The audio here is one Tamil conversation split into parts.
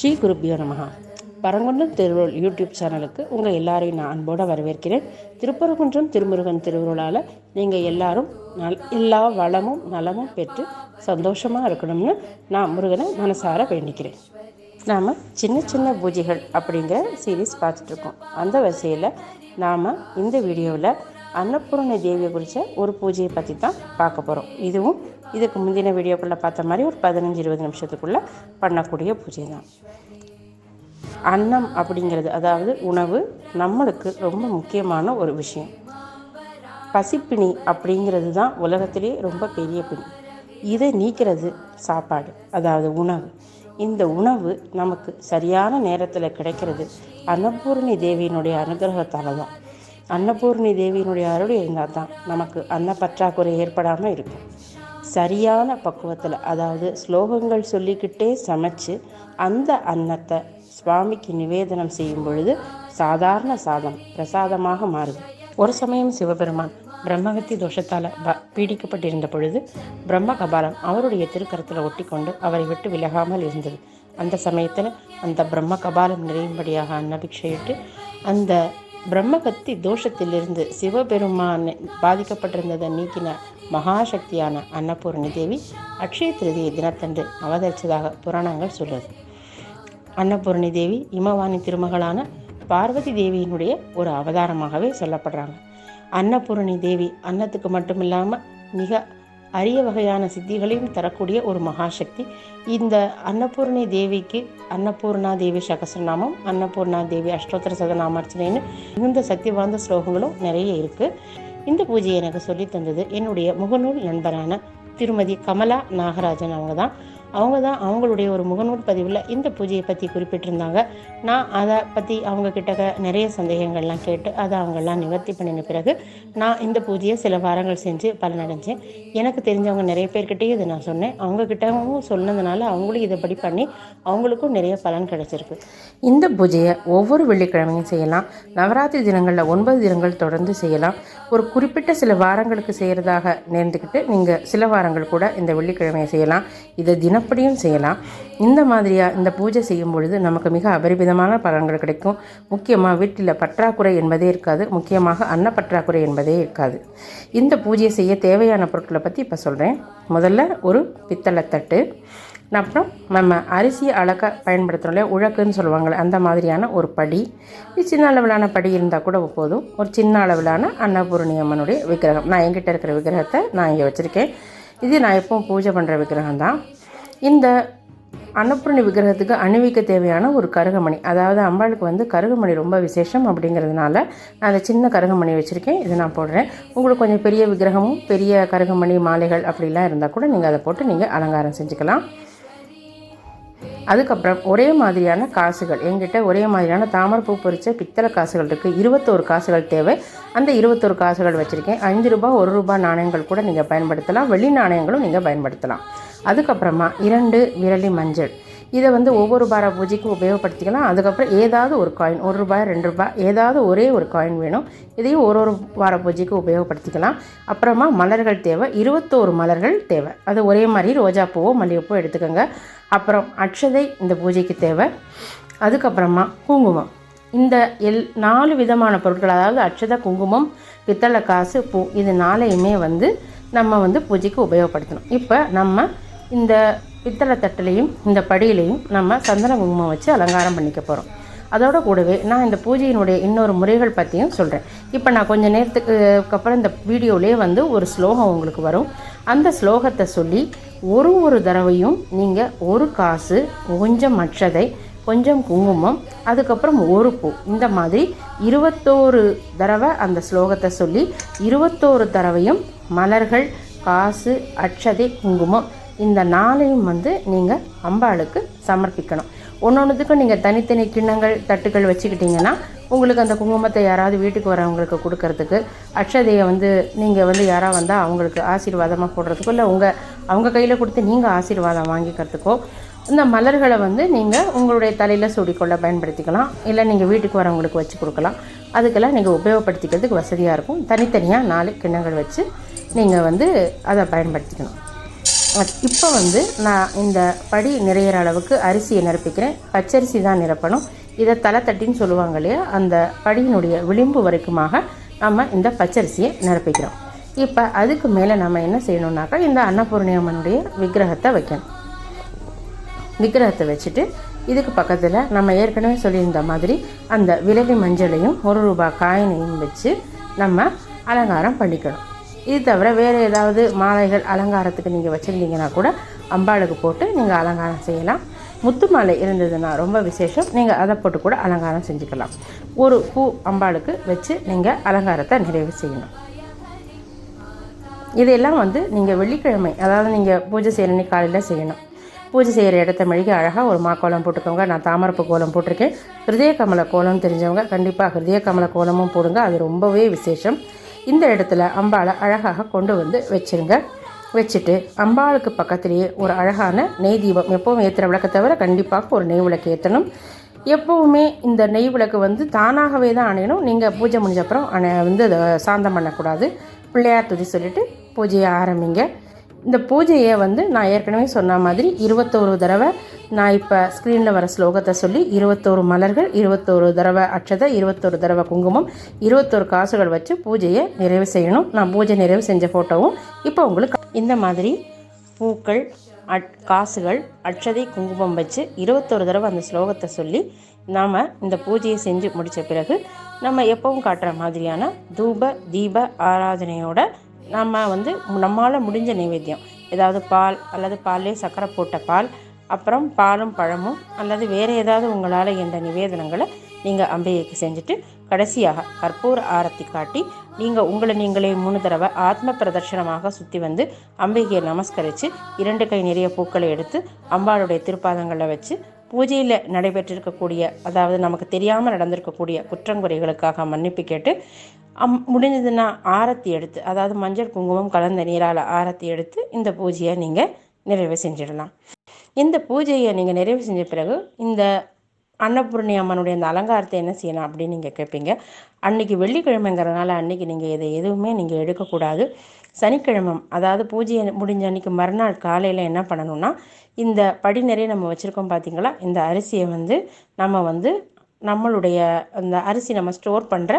ஸ்ரீ குருபியோ நமகா பரங்குன்றம் திருவுருள் யூடியூப் சேனலுக்கு உங்கள் எல்லாரையும் நான் அன்போடு வரவேற்கிறேன். திருப்பரங்குன்றம் திருமுருகன் திருவுருளால் நீங்கள் எல்லாரும் நல் எல்லா வளமும் நலமும் பெற்று சந்தோஷமாக இருக்கணும்னு நான் முருகனை மனசார வேண்டிக்கிறேன். நாம் சின்ன சின்ன பூஜைகள் அப்படிங்கிற சீரீஸ் பார்த்துட்ருக்கோம் அந்த வரிசையில் நாம் இந்த வீடியோவில் அன்னபூரணி தேவியை குறித்த ஒரு பூஜையை பற்றி தான் பார்க்க போகிறோம் இதுவும் இதுக்கு முந்தின வீடியோக்குள்ளே பார்த்த மாதிரி ஒரு பதினஞ்சு இருபது நிமிஷத்துக்குள்ளே பண்ணக்கூடிய பூஜை தான். அன்னம் அப்படிங்கிறது அதாவது உணவு நம்மளுக்கு ரொம்ப முக்கியமான ஒரு விஷயம். பசிப்பிணி அப்படிங்கிறது தான் உலகத்திலே ரொம்ப பெரிய பிணி. இதை நீக்கிறது சாப்பாடு அதாவது உணவு. இந்த உணவு நமக்கு சரியான நேரத்தில் கிடைக்கிறது அன்னபூர்ணி தேவியினுடைய அனுகிரகத்தால் தான். அன்னபூர்ணி தேவியினுடைய அருள் இருந்தால் தான் நமக்கு அன்ன பற்றாக்குறை ஏற்படாமல் இருக்கும். சரியான பக்குவத்தில் அதாவது ஸ்லோகங்கள் சொல்லிக்கிட்டே சமைச்சு அந்த அன்னத்தை சுவாமிக்கு நிவேதனம் செய்யும் பொழுது சாதாரண சாதம் பிரசாதமாக மாறுது. ஒரு சமயம் சிவபெருமான் பிரம்மகத்தி தோஷத்தால் ப பீடிக்கப்பட்டிருந்த பொழுது பிரம்ம கபாலம் அவருடைய திருக்கரத்தில் ஒட்டி கொண்டு அவரை விட்டு விலகாமல் இருந்தது. அந்த சமயத்தில் அந்த பிரம்ம கபாலம் நிறையும்படியாக அன்னபிக்ஷையிட்டு அந்த பிரம்மகத்தி தோஷத்திலிருந்து சிவபெருமான் பாதிக்கப்பட்டிருந்ததை நீக்கின மகாசக்தியான அன்னபூரணி தேவி அக்ஷய திருதியை தினத்தன்று அவதரித்ததாக புராணங்கள் சொல்கிறது அன்னபூரணி தேவி இமவாணி திருமகளான பார்வதி தேவியினுடைய ஒரு அவதாரமாகவே சொல்லப்படுறாங்க. அன்னபூரணி தேவி அன்னத்துக்கு மட்டும் இல்லாமல் மிக அரிய வகையான சித்திகளையும் தரக்கூடிய ஒரு மகாசக்தி. இந்த அன்னபூர்ணி தேவிக்கு அன்னபூர்ணா தேவி சகசிரநாமம் அன்னபூர்ணா தேவி அஷ்டோத்தர சதநாமார்ச்சனைன்னு மிகுந்த சக்தி வாய்ந்த ஸ்லோகங்களும் நிறைய இருக்குது இந்த பூஜையை எனக்கு சொல்லி தந்தது என்னுடைய முகநூல் நண்பரான திருமதி கமலா நாகராஜன் அவங்க தான் அவங்க தான் அவங்களுடைய ஒரு முகநூல் பதிவில் இந்த பூஜையை பற்றி குறிப்பிட்டிருந்தாங்க. நான் அதை பற்றி அவங்க கிட்ட நிறைய சந்தேகங்கள்லாம் கேட்டு அதை அவங்கெல்லாம் நிவர்த்தி பண்ணின பிறகு நான் இந்த பூஜையை சில வாரங்கள் செஞ்சு பலனடைஞ்சேன். எனக்கு தெரிஞ்சவங்க நிறைய பேர்கிட்டையும் இதை நான் சொன்னேன். அவங்கக்கிட்டவும் சொன்னதுனால அவங்களும் இதைப்படி பண்ணி அவங்களுக்கும் நிறைய பலன் கிடைச்சிருக்கு. இந்த பூஜையை ஒவ்வொரு வெள்ளிக்கிழமையும் செய்யலாம். நவராத்திரி தினங்களில் ஒன்பது தினங்கள் தொடர்ந்து செய்யலாம். ஒரு குறிப்பிட்ட சில வாரங்களுக்கு செய்கிறதாக நேர்ந்துக்கிட்டு நீங்கள் சில வாரங்கள் கூட இந்த வெள்ளிக்கிழமையை செய்யலாம். இதை தினப்படியும் செய்யலாம். இந்த மாதிரியாக இந்த பூஜை செய்யும் பொழுது நமக்கு மிக அபரிமிதமான பலன்கள் கிடைக்கும். முக்கியமாக வீட்டில் பற்றாக்குறை என்பதே இருக்காது. முக்கியமாக அன்ன பற்றாக்குறை என்பதே இருக்காது. இந்த பூஜையை செய்ய தேவையான பொருட்களை பற்றி இப்போ சொல்கிறேன் முதல்ல ஒரு பித்தளை தட்டு அப்புறம் நம்ம அரிசியை அளக்க பயன்படுத்துகிறோம்ல உழக்குன்னு சொல்லுவாங்களே அந்த மாதிரியான ஒரு படி. இது சின்ன அளவிலான படி இருந்தால் கூட போதும். ஒரு சின்ன அளவிலான அன்னபூரணி அம்மனுடைய விக்கிரகம். நான் என்கிட்ட இருக்கிற விக்கிரகத்தை நான் இங்கே வச்சுருக்கேன். இது நான் எப்பவும் பூஜை பண்ணுற விக்கிரகம் தான் இந்த அன்னபூரணி விக்கிரகத்துக்கு அணிவிக்க தேவையான ஒரு கருகமணி அதாவது அம்பாளுக்கு வந்து கருகமணி ரொம்ப விசேஷம் அப்படிங்கிறதுனால நான் அந்த சின்ன கருகமணி வச்சுருக்கேன். இதை நான் போடுறேன். உங்களுக்கு கொஞ்சம் பெரிய விக்கிரகமும் பெரிய கருகமணி மாலைகள் அப்படிலாம் இருந்தால் கூட நீங்கள் அதை போட்டு நீங்கள் அலங்காரம் செஞ்சுக்கலாம். அதுக்கப்புறம் ஒரே மாதிரியான காசுகள். எங்கிட்ட ஒரே மாதிரியான தாமரைப்பூ பொறிச்ச பித்தளை காசுகள் இருக்குது இருபத்தோரு காசுகள் தேவை. அந்த இருபத்தோரு காசுகள் வச்சுருக்கேன். அஞ்சு ரூபாய் ஒரு ரூபாய் நாணயங்கள் கூட நீங்கள் பயன்படுத்தலாம். வெள்ளி நாணயங்களும் நீங்கள் பயன்படுத்தலாம். அதுக்கப்புறமா இரண்டு விரலி மஞ்சள். இதை வந்து ஒவ்வொரு பார பூஜைக்கு உபயோகப்படுத்திக்கலாம். அதுக்கப்புறம் ஏதாவது ஒரு காயின் ஒரு ரூபாய் ரெண்டு ரூபாய் ஏதாவது ஒரே ஒரு காயின் வேணும். இதையும் ஒரு ஒரு வார பூஜைக்கு உபயோகப்படுத்திக்கலாம். அப்புறமா மலர்கள் தேவை. இருபத்தோரு மலர்கள் தேவை. அது ஒரே மாதிரி ரோஜாப்பூவோ மல்லிகைப்பூ எடுத்துக்கோங்க. அப்புறம் அக்ஷதை இந்த பூஜைக்கு தேவை. அதுக்கப்புறமா குங்குமம். இந்த எல் நாலு விதமான பொருட்கள் அதாவது அக்ஷதை குங்குமம் பித்தளை காசு பூ இது நாளையுமே வந்து நம்ம வந்து பூஜைக்கு உபயோகப்படுத்தணும். இப்போ நம்ம இந்த பித்தளை தட்டிலையும் இந்த படியிலையும் நம்ம சந்தன குங்குமம் வச்சு அலங்காரம் பண்ணிக்க போகிறோம் அதோட கூடவே நான் இந்த பூஜையினுடைய இன்னொரு முறைகள் பற்றியும் சொல்கிறேன் இப்போ நான் கொஞ்சம் நேரத்துக்கு அப்புறம் இந்த வீடியோவிலே வந்து ஒரு ஸ்லோகம் உங்களுக்கு வரும். அந்த ஸ்லோகத்தை சொல்லி ஒரு ஒரு தடவையும் நீங்கள் ஒரு காசு கொஞ்சம் மற்றதை கொஞ்சம் குங்குமம் அதுக்கப்புறம் ஒரு பூ இந்த மாதிரி இருபத்தோரு தடவை அந்த ஸ்லோகத்தை சொல்லி இருபத்தோரு தடவையும் மலர்கள் காசு அட்சதை குங்குமம் இந்த நாளையும் வந்து நீங்கள் அம்பாளுக்கு சமர்ப்பிக்கணும். ஒன்று ஒன்றுத்துக்கும் நீங்கள் தனித்தனி கிண்ணங்கள் தட்டுக்கள் வச்சுக்கிட்டிங்கன்னா உங்களுக்கு அந்த குங்குமத்தை யாராவது வீட்டுக்கு வரவங்களுக்கு கொடுக்கறதுக்கு அக்ஷதையை வந்து நீங்கள் வந்து யாராவது வந்தால் அவங்களுக்கு ஆசீர்வாதமாக போடுறதுக்கோ இல்லை உங்கள் அவங்க கையில் கொடுத்து நீங்கள் ஆசீர்வாதம் வாங்கிக்கிறதுக்கோ இந்த மலர்களை வந்து நீங்கள் உங்களுடைய தலையில் சூடிக்கொள்ள பயன்படுத்திக்கலாம். இல்லை நீங்கள் வீட்டுக்கு வரவங்களுக்கு வச்சு கொடுக்கலாம். அதுக்கெல்லாம் நீங்கள் உபயோகப்படுத்திக்கிறதுக்கு வசதியாக இருக்கும். தனித்தனியாக நாலு கிண்ணங்கள் வச்சு நீங்கள் வந்து அதை பயன்படுத்திக்கணும். இப்போ வந்து நான் இந்த படி நிறையிற அளவுக்கு அரிசியை நிரப்பிக்கிறேன். பச்சரிசி தான் நிரப்பணும். இதை தலை தட்டின்னு சொல்லுவாங்க இல்லையா? அந்த படியினுடைய விளிம்பு வரைக்குமாக நம்ம இந்த பச்சரிசியை நிரப்பிக்கிறோம். இப்போ அதுக்கு மேலே நம்ம என்ன செய்யணுன்னாக்கா இந்த அன்னபூர்ணியம்மனுடைய விக்கிரகத்தை வைக்கணும். விக்கிரகத்தை வச்சுட்டு இதுக்கு பக்கத்தில் நம்ம ஏற்கனவே சொல்லியிருந்த மாதிரி அந்த விலவி மஞ்சளையும் ஒரு ரூபாய் காயினையும் வச்சு நம்ம அலங்காரம் பண்ணிக்கணும். இது தவிர வேறு ஏதாவது மாலைகள் அலங்காரத்துக்கு நீங்கள் வச்சுருந்தீங்கன்னா கூட அம்பாளுக்கு போட்டு நீங்கள் அலங்காரம் செய்யலாம். முத்து மாலை இருந்ததுன்னா ரொம்ப விசேஷம். நீங்கள் அதை போட்டு கூட அலங்காரம் செஞ்சுக்கலாம். ஒரு பூ அம்பாளுக்கு வச்சு நீங்கள் அலங்காரத்தை நிறைவு செய்யணும். இதெல்லாம் வந்து நீங்கள் வெள்ளிக்கிழமை அதாவது நீங்கள் பூஜை செய்கிற காலையில் செய்யணும். பூஜை செய்கிற இடத்த மெழுகி அழகாக ஒரு மாக்கோலம் போட்டுக்கோங்க. நான் தாமரப்பு கோலம் போட்டிருக்கேன். ஹிருதய கமல கோலம் தெரிஞ்சவங்க கண்டிப்பாக ஹிருதய கமல கோலமும் போடுங்க. அது ரொம்பவே விசேஷம். இந்த இடத்துல அம்பாளை அழகாக கொண்டு வந்து வச்சுருங்க. வச்சுட்டு அம்பாளுக்கு பக்கத்துலேயே ஒரு அழகான நெய் தீபம் எப்போவும் ஏற்றுற விளக்கை தவிர கண்டிப்பாக ஒரு நெய் விளக்கு ஏற்றணும் எப்போவுமே இந்த நெய் விளக்கு வந்து தானாகவே தான் அணையணும். நீங்கள் பூஜை முடிஞ்ச அப்புறம் அணை வந்து அதை சாந்தம் பண்ணக்கூடாது. பிள்ளையார் துதி சொல்லிவிட்டு பூஜையை ஆரம்பிங்க. இந்த பூஜையை வந்து நான் ஏற்கனவே சொன்ன மாதிரி இருபத்தோரு தடவை நான் இப்போ ஸ்க்ரீனில் வர ஸ்லோகத்தை சொல்லி இருபத்தோரு மலர்கள் இருபத்தோரு தடவை அட்சதை இருபத்தோரு தடவை குங்குமம் இருபத்தோரு காசுகள் வச்சு பூஜையை நிறைவு செய்யணும். நான் பூஜை நிறைவு செஞ்ச ஃபோட்டோவும் இப்போ உங்களுக்கு இந்த மாதிரி பூக்கள் அட் காசுகள் அட்சதை குங்குமம் வச்சு இருபத்தோரு தடவை அந்த ஸ்லோகத்தை சொல்லி நாம் இந்த பூஜையை செஞ்சு முடித்த பிறகு நம்ம எப்பவும் காட்டுற மாதிரியான தூப தீப ஆராதனையோட நம்ம வந்து நம்மளால் முடிஞ்ச நைவேத்தியம். ஏதாவது பால் அல்லது பால்லே சர்க்கரை போட்ட பால் அப்புறம் பாலும் பழமும் அல்லது வேறு ஏதாவது உங்களால் என்ற நிவேதனங்களை நீங்கள் அம்பிகைக்கு செஞ்சுட்டு கடைசியாக கற்பூர ஆரத்தி காட்டி நீங்கள் உங்களை நீங்களே மூணு தடவை ஆத்ம பிரதர்ஷனமாக சுற்றி வந்து அம்பிகையை நமஸ்கரித்து இரண்டு கை நிறைய பூக்களை எடுத்து அம்பாளுடைய திருப்பாதங்களில் வச்சு பூஜையில் நடைபெற்றிருக்கக்கூடிய அதாவது நமக்கு தெரியாமல் நடந்திருக்கக்கூடிய குற்றங்குறைகளுக்காக மன்னிப்பு கேட்டு அம் முடிஞ்சதுன்னா ஆரத்தி எடுத்து அதாவது மஞ்சள் குங்குமம் கலந்த நீரால் ஆரத்தி எடுத்து இந்த பூஜையை நீங்கள் நிறைவு செஞ்சிடலாம். இந்த பூஜையை நீங்கள் நிறைவு செஞ்ச பிறகு இந்த அன்னபூர்ணி அம்மனுடைய அந்த அலங்காரத்தை என்ன செய்யணும் அப்படின்னு நீங்கள் கேட்பீங்க அன்றைக்கி வெள்ளிக்கிழமைங்கிறதுனால அன்னைக்கு நீங்கள் இதை எதுவுமே நீங்கள் எடுக்கக்கூடாது. சனிக்கிழமை அதாவது பூஜையை முடிஞ்ச அன்னைக்கு மறுநாள் காலையில் என்ன பண்ணணும்னா இந்த படி நிறைய நம்ம வச்சுருக்கோம் பார்த்தீங்களா இந்த அரிசியை வந்து நம்ம வந்து நம்மளுடைய அந்த அரிசி நம்ம ஸ்டோர் பண்ணுற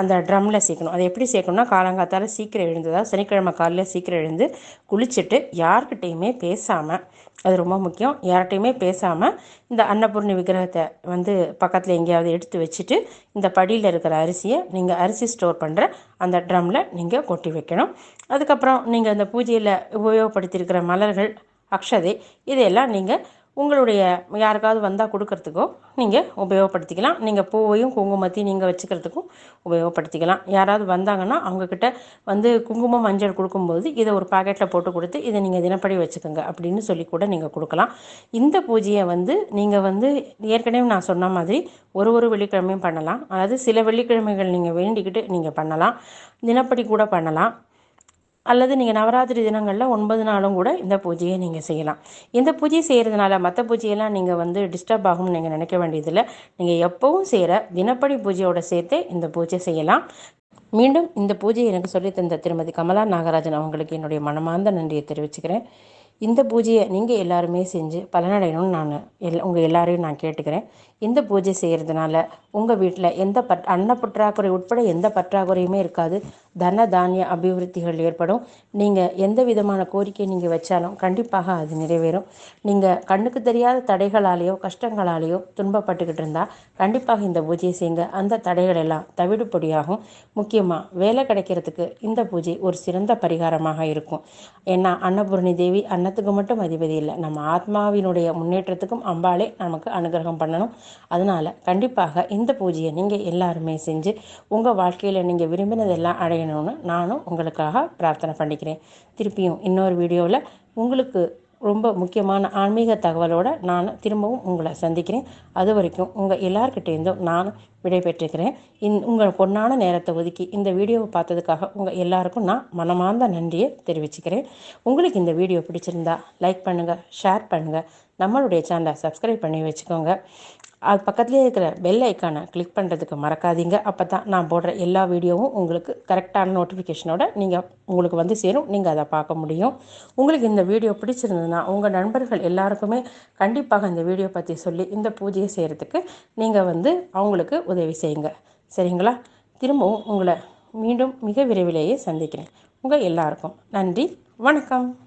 அந்த ட்ரம்மில் சேர்க்கணும். அதை எப்படி சேர்க்கணும்னா காலங்காத்தால் சீக்கிரம் எழுந்ததா சனிக்கிழமை காலையில் சீக்கிரம் எழுந்து குளிச்சுட்டு யார்கிட்டையுமே பேசாமல் அது ரொம்ப முக்கியம் யார்கிட்டையுமே பேசாமல் இந்த அன்னபூர்ணி விக்கிரகத்தை வந்து பக்கத்தில் எங்கேயாவது எடுத்து வச்சுட்டு இந்த படியில் இருக்கிற அரிசியை நீங்கள் அரிசி ஸ்டோர் பண்ணுற அந்த ட்ரம்மில் நீங்கள் கொட்டி வைக்கணும். அதுக்கப்புறம் நீங்கள் அந்த பூஜையில் உபயோகப்படுத்தியிருக்கிற மலர்கள் அக்ஷதை இதையெல்லாம் நீங்கள் உங்களுடைய யாருக்காவது வந்தால் கொடுக்கறதுக்கோ நீங்கள் உபயோகப்படுத்திக்கலாம். நீங்கள் பூவையும் குங்குமத்தையும் நீங்கள் வச்சுக்கிறதுக்கும் உபயோகப்படுத்திக்கலாம். யாராவது வந்தாங்கன்னா அவங்கக்கிட்ட வந்து குங்குமம் மஞ்சள் கொடுக்கும்போது இதை ஒரு பாக்கெட்டில் போட்டு கொடுத்து இதை நீங்கள் தினப்படி வச்சுக்கோங்க அப்படின்னு சொல்லி கூட நீங்கள் கொடுக்கலாம். இந்த பூஜையை வந்து நீங்கள் வந்து ஏற்கனவே நான் சொன்ன மாதிரி ஒரு ஒரு வெள்ளிக்கிழமையும் பண்ணலாம். அதாவது சில வெள்ளிக்கிழமைகள் நீங்கள் வேண்டிக்கிட்டு நீங்கள் பண்ணலாம். தினப்படி கூட பண்ணலாம். அல்லது நீங்கள் நவராத்திரி தினங்களில் ஒன்பது நாளும் கூட இந்த பூஜையை நீங்கள் செய்யலாம். இந்த பூஜை செய்கிறதுனால மற்ற பூஜையெல்லாம் நீங்கள் வந்து டிஸ்டர்ப் ஆகும்னு நீங்கள் நினைக்க வேண்டியதில்லை. நீங்கள் எப்போவும் செய்கிற தினப்படி பூஜையோட சேர்த்தே இந்த பூஜை செய்யலாம். மீண்டும் இந்த பூஜையை எனக்கு சொல்லி தந்த திருமதி கமலா நாகராஜன் அவங்களுக்கு என்னுடைய மனமார்ந்த நன்றியை தெரிவிச்சுக்கிறேன். இந்த பூஜையை நீங்கள் எல்லாருமே செஞ்சு பலனடையணும்னு நான் எல் உங்கள் எல்லாரையும் நான் கேட்டுக்கிறேன். இந்த பூஜை செய்கிறதுனால உங்கள் வீட்டில் எந்த பட் அன்ன பற்றாக்குறை உட்பட எந்த பற்றாக்குறையுமே இருக்காது. தன தானிய அபிவிருத்திகள் ஏற்படும். நீங்கள் எந்த விதமான கோரிக்கை நீங்கள் வச்சாலும் கண்டிப்பாக அது நிறைவேறும். நீங்கள் கண்ணுக்கு தெரியாத தடைகளாலேயோ கஷ்டங்களாலேயோ துன்பப்பட்டுக்கிட்டு இருந்தால் கண்டிப்பாக இந்த பூஜையை செய்யுங்க. அந்த தடைகள் எல்லாம் தவிடுபொடியாகும் முக்கியமாக வேலை கிடைக்கிறதுக்கு இந்த பூஜை ஒரு சிறந்த பரிகாரமாக இருக்கும். ஏன்னா அன்னபூரணி தேவி அன்னத்துக்கு மட்டும் அதிபதி இல்லை. நம்ம ஆத்மாவினுடைய முன்னேற்றத்துக்கும் அம்பாலே நமக்கு அனுகிரகம் பண்ணணும். அதனால் கண்டிப்பாக இந்த பூஜையை நீங்கள் எல்லாருமே செஞ்சு உங்கள் வாழ்க்கையில் நீங்கள் விரும்பினதெல்லாம் அடையணும். அடையணும்னு நானும் உங்களுக்காக பிரார்த்தனை பண்ணிக்கிறேன். திருப்பியும் இன்னொரு வீடியோவில் உங்களுக்கு ரொம்ப முக்கியமான ஆன்மீக தகவலோடு நான் திரும்பவும் உங்களை சந்திக்கிறேன். அது வரைக்கும் உங்கள் எல்லார்கிட்டேருந்தும் நான் விடைபெற்றுக்கிறேன். இந் உங்கள் பொன்னான நேரத்தை ஒதுக்கி இந்த வீடியோவை பார்த்ததுக்காக உங்கள் எல்லாருக்கும் நான் மனமார்ந்த நன்றியை தெரிவிச்சுக்கிறேன். உங்களுக்கு இந்த வீடியோ பிடிச்சிருந்தா லைக் பண்ணுங்கள் ஷேர் பண்ணுங்கள் நம்மளுடைய சேனலை சப்ஸ்கிரைப் பண்ணி வச்சுக்கோங்க. அது பக்கத்துலேயே இருக்கிற பெல் ஐக்கானை கிளிக் பண்ணுறதுக்கு மறக்காதீங்க. அப்போ தான் நான் போடுற எல்லா வீடியோவும் உங்களுக்கு கரெக்டான நோட்டிஃபிகேஷனோட நீங்கள் உங்களுக்கு வந்து சேரும். நீங்கள் அதை பார்க்க முடியும். உங்களுக்கு இந்த வீடியோ பிடிச்சிருந்ததுன்னா உங்கள் நண்பர்கள் எல்லாருக்குமே கண்டிப்பாக இந்த வீடியோ பற்றி சொல்லி இந்த பூஜையை செய்கிறதுக்கு நீங்கள் வந்து அவங்களுக்கு உதவி செய்யுங்க. சரிங்களா? திரும்பவும் உங்களை மீண்டும் மிக விரைவிலேயே சந்திக்கிறேன். உங்கள் எல்லாருக்கும் நன்றி. வணக்கம்.